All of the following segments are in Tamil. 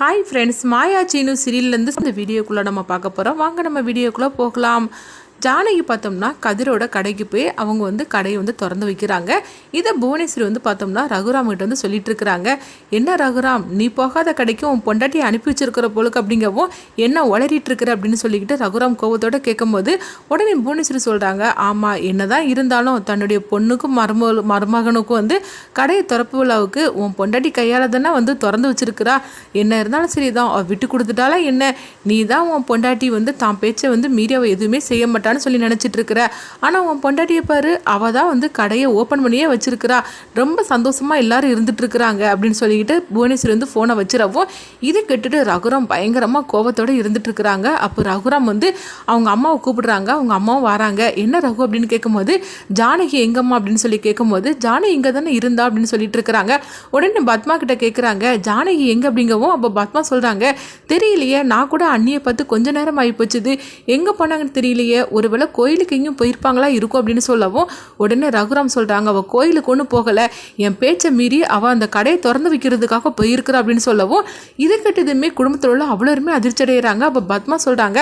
ஹாய் ஃப்ரெண்ட்ஸ் மாயா சீனு சீரியல்லேருந்து இந்த வீடியோக்குள்ளே நம்ம பார்க்க போகிறோம் வாங்க நம்ம வீடியோக்குள்ளே போகலாம். ஜானகி பார்த்தோம்னா கதிரோட கடைக்கு போய் அவங்க வந்து கடையை வந்து திறந்து வைக்கிறாங்க. இதை புவனேஸ்வரி வந்து பார்த்தோம்னா ரகுராம் கிட்ட வந்து சொல்லிட்டு இருக்கிறாங்க. என்ன ரகுராம் நீ போகாத கடைக்கு உன் பொண்டாட்டி அனுப்பி வச்சிருக்கிற போலுக்கு அப்படிங்கவும் என்ன உளறிட்டு இருக்கிற? அப்படின்னு சொல்லிக்கிட்டு ரகுராம் கோவத்தோட கேட்கும்போது உடனே புவனேஸ்வரி சொல்கிறாங்க ஆமாம் என்னதான் இருந்தாலும் தன்னுடைய பொண்ணுக்கும் மரும மருமகனுக்கும் வந்து கடையை திறப்பு விழாவுக்கு உன் பொண்டாட்டி கையால் தானே வந்து திறந்து வச்சிருக்கிறா. என்ன இருந்தாலும் சரிதான் அவ விட்டு கொடுத்துட்டாலும் என்ன? நீ தான் உன் பொண்டாட்டி வந்து தான் பேச்சை வந்து மீறியாவை எதுவுமே செய்ய மாட்டான்னு சொல்லி நினச்சிட்டு இருக்கிற ஆனால் உன் பொண்டாட்டியை பாரு அவள் தான் வந்து கடையை ஓப்பன் பண்ணியே வச்சிருக்கிறா. ரொம்ப சந்தோஷமாக எல்லாரும் இருந்துட்டு இருக்கிறாங்க அப்படின்னு சொல்லிக்கிட்டு புவனேஸ்வரி வந்து ஃபோனை வச்சிடவும் இதை கெட்டுட்டு ரகுராம் பயங்கரமாக கோபத்தோடு இருந்துட்டு இருக்கிறாங்க அப்போ ரகுராம் வந்து அவங்க அம்மாவை கூப்பிடுறாங்க அவங்க அம்மாவும் வராங்க. என்ன ரகு? அப்படின்னு கேட்கும்போது ஜானகி எங்கம்மா? அப்படின்னு சொல்லி கேட்கும்போது ஜானகி இங்கே தானே இருந்தா? அப்படின்னு சொல்லிட்டு இருக்கிறாங்க உடனே பத்மா கிட்ட கேட்குறாங்க ஜானகி எங்கே? அப்படிங்கவும் அப்போ பத்மா சொல்கிறாங்க தெரியலையே நான் கூட அண்ணியை பார்த்து கொஞ்ச நேரம் ஆகி போச்சுது எங்கே போனாங்கன்னு தெரியலையே ஒருவேளை கோயிலுக்கு எங்கேயும் போயிருப்பாங்களா இருக்கும் அப்படின்னு சொல்லவும் உடனே ரகுராம் சொல்கிறாங்க அவள் கோயிலுக்கு ஒன்றும் போகலை. என் பேச்சை மீறி அவள் அந்த கடையை திறந்து வைக்கிறதுக்காக போயிருக்கிறா அப்படின்னு சொல்லவும் இதை கேட்டதுமே குடும்பத்தில் உள்ள அவ்வளோருமே அதிர்ச்சி அடைகிறாங்க அப்போ பத்மா சொல்கிறாங்க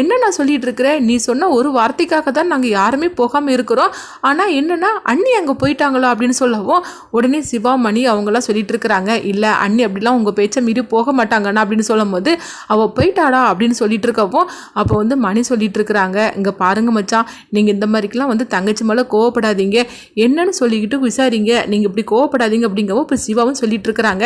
என்ன நான் சொல்லிட்டு இருக்கிறேன் நீ சொன்ன ஒரு வார்த்தைக்காக தான் நாங்கள் யாருமே போகாமல் இருக்கிறோம். ஆனால் என்னென்னா அண்ணி அங்கே போயிட்டாங்களா? அப்படின்னு சொல்லவும் உடனே சிவா மணி அவங்களாம் சொல்லிட்டு இருக்கிறாங்க இல்லை அண்ணி அப்படிலாம் உங்கள் பேச்சை மீறி போக மாட்டாங்கண்ணா அப்படின்னு சொல்லும்போது அவள் போயிட்டாடா அப்படின்னு சொல்லிட்டு இருக்கவும் அப்போ வந்து மணி சொல்லிட்டு இருக்கிறாங்க இங்கே பாருங்க மச்சான். நீங்கள் இந்த மாதிரிக்கெல்லாம் வந்து தங்கச்சி மேலே கோவப்படாதீங்க. என்னன்னு சொல்லிக்கிட்டு விசாரிங்க. நீங்கள் இப்படி கோவப்படாதீங்க அப்படிங்கவும் இப்போ சிவாவும் சொல்லிட்டு இருக்கிறாங்க.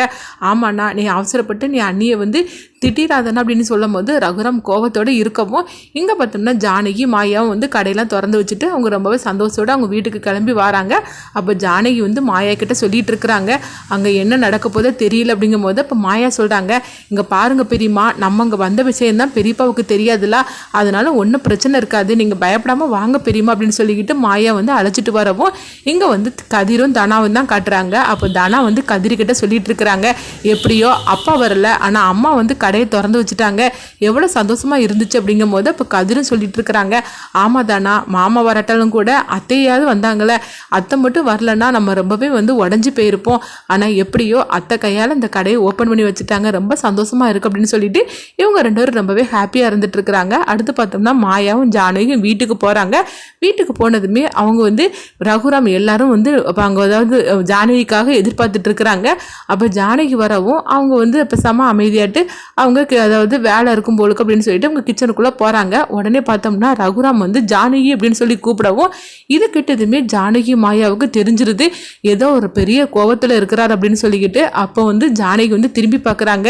ஆமாண்ணா நீ அவசரப்பட்டு நீ அண்ணியை வந்து திட்டிடாதன அப்படின்னு சொல்லும் போது ரகுராம் கோபத்தோடு இருக்கவும் இங்கே பார்த்தோம்னா ஜானகி மாயாவும் வந்து கடையெல்லாம் திறந்து வச்சுட்டு அவங்க ரொம்பவே சந்தோஷத்தோடு அவங்க வீட்டுக்கு கிளம்பி வராங்க. அப்போ ஜானகி வந்து மாயா கிட்ட சொல்லிட்டு இருக்கிறாங்க. அங்கே என்ன நடக்க போதோ தெரியல அப்படிங்கும் போது அப்போ மாயா சொல்கிறாங்க இங்கே பாருங்கள் பெரியம்மா நம்ம அங்கே வந்த விஷயம்தான் பெரியப்பாவுக்கு தெரியாதுல்ல. அதனால ஒன்றும் பிரச்சனை இருக்காது. நீங்கள் பயப்படாமல் வாங்க பெரியம்மா அப்படின்னு சொல்லிக்கிட்டு மாயா வந்து அழைச்சிட்டு வரவும் இங்கே வந்து கதிரும் தனாவும் தான் காட்டுறாங்க. அப்போ தனா வந்து கதிர்கிட்ட சொல்லிட்டு இருக்கிறாங்க எப்படியோ அப்பா வரல. ஆனால் அம்மா வந்து கடையை திறந்து வச்சுட்டாங்க. எவ்வளோ சந்தோஷமாக இருந்துச்சு அப்படிங்கும் போது இப்போ கதிரும் சொல்லிட்டு இருக்கிறாங்க. ஆமாம் தானா மாமா வரட்டாலும் கூட அத்தையாவது வந்தாங்களே அத்தை மட்டும் வரலன்னா நம்ம ரொம்பவே வந்து உடஞ்சி போயிருப்போம். ஆனால் எப்படியோ அத்தை கையால் இந்த கடையை ஓப்பன் பண்ணி வச்சுட்டாங்க. ரொம்ப சந்தோஷமாக இருக்குது அப்படின்னு சொல்லிட்டு இவங்க ரெண்டு பேரும் ரொம்பவே ஹாப்பியாக இருந்துட்டு இருக்கிறாங்க. அடுத்து பார்த்தோம்னா மாயாவும் ஜானகியும் வீட்டுக்கு போகிறாங்க வீட்டுக்கு போனதுமே அவங்க வந்து ரகுராம் எல்லாரும் வந்து அப்போ அங்கே அதாவது ஜானகிக்காக எதிர்பார்த்துட்டு இருக்கிறாங்க. அப்போ ஜானகி வரவும் அவங்க வந்து இப்போ சம அமைதியாட்டு அவங்க அதாவது வேலை இருக்கும் போலுக்கு அப்படின்னு சொல்லிட்டு அவங்க கிச்சனுக்குள்ளே போகிறாங்க உடனே பார்த்தோம்னா ரகுராம் வந்து ஜானகி அப்படின்னு சொல்லி கூப்பிடவும் இது கிட்டதுமே ஜானகி மாயாவுக்கு தெரிஞ்சிருது. ஏதோ ஒரு பெரிய கோவத்தில் இருக்கிறார் அப்படின்னு சொல்லிக்கிட்டு அப்போ வந்து ஜானகி வந்து திரும்பி பார்க்குறாங்க.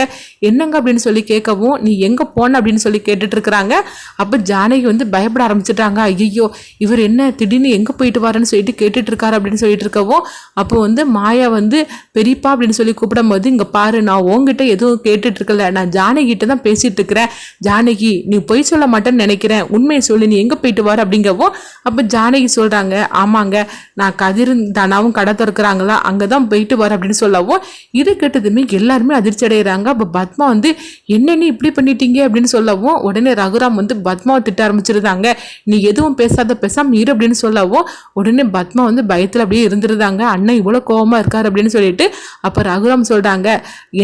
என்னங்க அப்படின்னு சொல்லி கேட்கவும் நீ எங்கே போன? அப்படின்னு சொல்லி கேட்டுட்ருக்குறாங்க அப்போ ஜானகி வந்து பயப்பட ஆரம்பிச்சிட்டாங்க. ஐயோ இவர் என்ன திடீர்னு எங்கே போயிட்டு வரேன்னு சொல்லிட்டு கேட்டுட்டு இருக்காரு அப்படின்னு சொல்லிட்டு இருக்கவும் அப்போ வந்து மாயா வந்து பெரியப்பா அப்படின்னு சொல்லி கூப்பிடும்போது இங்கே பாரு நான் உங்ககிட்ட எதுவும் கேட்டுட்டு இருக்கல. நான் ஜானகிட்ட தான் பேசிட்டு இருக்கிறேன் ஜானகி நீ பொய் சொல்ல மாட்டேன்னு நினைக்கிறேன். உண்மையை சொல்லு நீ எங்கே போயிட்டு வர? அப்படிங்கவோ அப்போ ஜானகி சொல்கிறாங்க ஆமாங்க நான் கதிர் தானாவும் கடை திறக்கிறாங்களா அங்கே தான் போயிட்டு வர அப்படின்னு சொல்லவும் இது கேட்டதுமே எல்லாருமே அதிர்ச்சி அடைகிறாங்க அப்போ பத்மா வந்து என்ன நீ இப்படி பண்ணிட்டீங்க? அப்படின்னு சொல்லவும் உடனே ரகுராம் வந்து பத்மாவை திட்ட ஆரம்பிச்சிருந்தாங்க. நீ எதுவும் பேசாத பேசாம இரு அப்படின்னு சொல்லவும் உடனே பத்மா வந்து பயத்தில் அப்படியே இருந்திருந்தாங்க. அண்ணன் இவ்வளோ கோவமா இருக்காரு அப்படின்னு சொல்லிட்டு அப்போ ரகுராம் சொல்கிறாங்க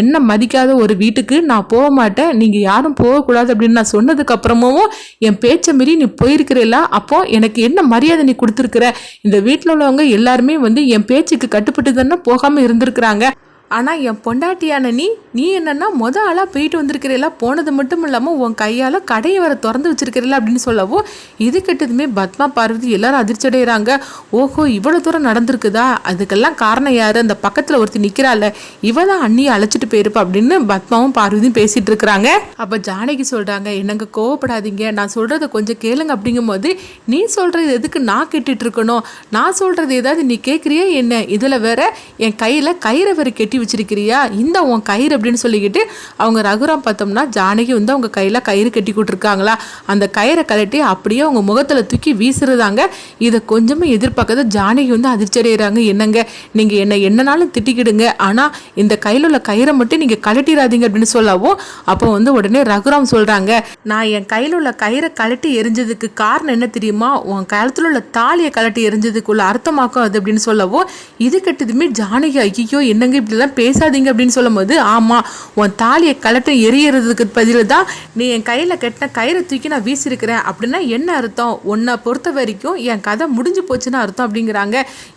என்ன மதிக்காத ஒரு வீட்டுக்கு நான் போக மாட்டேன் நீங்கள் யாரும் போகக்கூடாது அப்படின்னு நான் சொன்னதுக்கப்புறமும் என் பேச்சை மீறி நீ போயிருக்கிறல்ல அப்போ எனக்கு என்ன மரியாதை நீ கொடுத்துருக்குற? இந்த வீட்டில் உள்ளவங்க எல்லாருமே வந்து என் பேச்சுக்கு கட்டுப்பட்டு தானே போகாமல் இருந்திருக்கிறாங்க. ஆனால் என் பொண்டாட்டியான நீ நீ என்னன்னா மொத ஆளாக போயிட்டு வந்திருக்கிறீல்ல போனது மட்டும் இல்லாமல் உன் கையால் கடையை வர திறந்து வச்சிருக்கிறீல்ல அப்படின்னு சொல்லவும் இது கெட்டதுமே பத்மா பார்வதி எல்லாரும் அதிர்ச்சி அடைகிறாங்க ஓஹோ இவ்வளோ தூரம் நடந்திருக்குதா? அதுக்கெல்லாம் காரணம் யார்? அந்த பக்கத்தில் ஒருத்தர் நிற்கிறாள் இவ தான் அண்ணியை அழைச்சிட்டு போயிருப்பா அப்படின்னு பத்மாவும் பார்வதியும் பேசிகிட்டு இருக்கிறாங்க. அப்போ ஜானகி சொல்கிறாங்க என்னங்க கோவப்படாதீங்க நான் சொல்கிறத கொஞ்சம் கேளுங்க அப்படிங்கும்போது நீ சொல்கிறது எதுக்கு நான் கேட்டுட்டு இருக்கணும்? நான் சொல்கிறது ஏதாவது நீ கேட்குறியா என்ன? இதில் வேற என் கையில் கயிறை வேறு கெட்டி வச்சிருக்கிறியா? இந்த உன் கயிறு அப்படின்னு சொல்லிக்கிட்டு அவங்க ரகுராம் பார்த்தோம்னா ஜானகி வந்து அவங்க கையில் கயிறு கட்டி கொடுத்துருக்காங்களா? அந்த கயிறை கழட்டி அப்படியே அவங்க முகத்தில் தூக்கி வீசுறதாங்க. இதை கொஞ்சமே எதிர்பார்க்கறது ஜானகி வந்து அதிர்ச்சி அடைகிறாங்க என்னங்க? நீங்கள் என்ன என்னனாலும் திட்டிக்கிடுங்க. ஆனால் இந்த கையில் உள்ள கயிறை மட்டும் நீங்கள் கழட்டிடாதீங்க அப்படின்னு சொல்லவும் அப்போ வந்து உடனே ரகுராம் சொல்கிறாங்க நான் என் கையில் உள்ள கயிறை கழட்டி எரிஞ்சதுக்கு காரணம் என்ன தெரியுமா? உன் கழுத்தில் உள்ள தாலியை கழட்டி எரிஞ்சதுக்குள்ள அர்த்தமாக்கும் அது அப்படின்னு சொல்லவும் இது கெட்டதுமே ஜானகி. ஐயோ என்னங்க இப்படிலாம் இப்படிலாம் பேசாதீங்க அப்படின்னு சொல்லும்போது ஆமாம் உன் தாலியை கலட்ட எரியறதுக்கு பதில் தான் நீ என் கையில் கட்டின கயிறை தூக்கி நான் வீசியிருக்கிறேன் அப்படின்னா என்ன அர்த்தம்? உன்னை பொறுத்த வரைக்கும் என் கதை முடிஞ்சு போச்சுன்னு அர்த்தம் அப்படிங்கிறாங்க.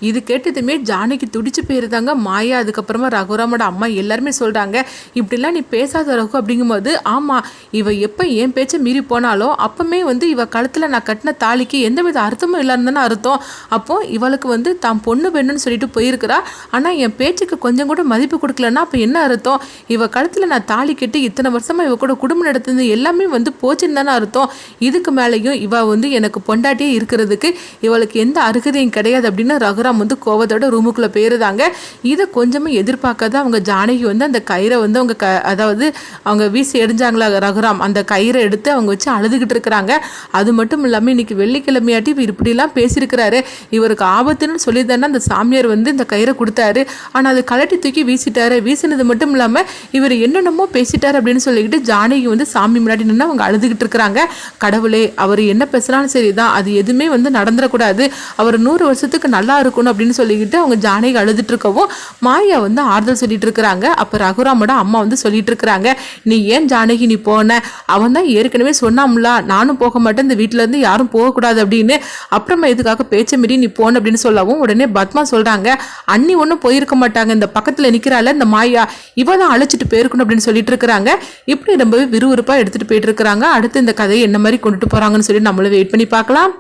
இது கேட்டதுமே ஜானகி துடிச்சு போயிருந்தாங்க. மாயா அதுக்கப்புறமா ரகுராமோட அம்மா எல்லாருமே சொல்கிறாங்க இப்படிலாம் நீ பேசாத ரகு அப்படிங்கும்போது ஆமாம் இவ எப்போ என் பேச்சை மீறி போனாலும் அப்போமே வந்து இவ கழுத்தில் நான் கட்டின தாலிக்கு எந்தவித அர்த்தமும் இல்லைன்னு அர்த்தம். அப்போ இவளுக்கு வந்து தான் பொண்ணு வேணும்னு சொல்லிட்டு போயிருக்கிறா. ஆனால் என் பேச்சுக்கு கொஞ்சம் கூட மதிப்பு கொடுக்கலன்னா அப்போ என்ன அர்த்தம்? இவ கழுத்தில் நான் தாலி கட்டி இத்தனை வருஷமாக இவ கூட குடும்பம் நடத்துனது எல்லாமே வந்து போச்சுன்னு தானே அர்த்தம். இதுக்கு மேலேயும் இவ வந்து எனக்கு பொண்டாட்டியே இருக்கிறதுக்கு இவளுக்கு எந்த அருகதையும் கிடையாது அப்படின்னு ரகுராம் வந்து கோவத்தோட ரூமுக்குள்ளே போயிருந்தாங்க. இதை கொஞ்சமே எதிர்பார்க்காத அவங்க ஜானகி வந்து அந்த கயிறை வந்து அவங்க க அதாவது அவங்க வீசி எரிஞ்சாங்களா ரகுராம்? அந்த கயிறை எடுத்து அவங்க வச்சு அழுதுகிட்டு இருக்கிறாங்க. அது மட்டும் இல்லாமல் இன்னைக்கு வெள்ளிக்கிழமையாட்டி இவர் இப்படிலாம் பேசியிருக்கிறாரு. இவருக்கு ஆபத்துன்னு சொல்லி தானே அந்த சாமியார் வந்து இந்த கயிறை கொடுத்தாரு. ஆனால் அது கலட்டி தூக்கி வீசிட்டாரு. வீசினது மட்டும் இல்லாமல் இவர் என்னென்னமோ பேசிட்டாரு அப்படின்னு சொல்லிக்கிட்டு ஜானகி வந்து சாமி முன்னாடி நின்று அவங்க அழுதுகிட்டு இருக்கிறாங்க. கடவுளே அவர் என்ன பேசுகிறாலும் சரி தான் அது எதுவுமே வந்து நடந்துடக்கூடாது அவர் நூறு வருஷத்துக்கு நல்லா இருக்கணும் அப்படின்னு சொல்லிக்கிட்டு அவங்க ஜானகி அழுதுட்டு இருக்கவும் மாயா வந்து ஆறுதல் சொல்லிட்டு இருக்கிறாங்க. அப்போ ரகுராமோட அம்மா வந்து சொல்லிட்டு இருக்கிறாங்க நீ ஏன் ஜானகி நீ போன? அவன் தான் ஏற்கனவே சொன்னாம்ல நானும் போக மாட்டேன். இந்த வீட்டுல இருந்து யாரும் போகக்கூடாது அப்படின்னு. அப்புறமா இதுக்காக பேச்ச மீறி நீ போன அப்படின்னு சொல்லவும் உடனே பத்மா சொல்றாங்க அண்ணி ஒன்றும் போயிருக்க மாட்டாங்க. இந்த பக்கத்துல நிக்கிறாள். இந்த மாயா இவ தான் அழைச்சிட்டு போயிருக்கணும் அப்படின்னு சொல்லிட்டு இருக்கிறாங்க. இப்படி ரொம்பவே விறுவிறுப்பா எடுத்துட்டு போயிட்டு இருக்கிறாங்க. அடுத்து இந்த கதையை என்ன மாதிரி கொண்டுட்டு போறாங்கன்னு சொல்லி நம்மளும் வெயிட் பண்ணி பார்க்கலாம்.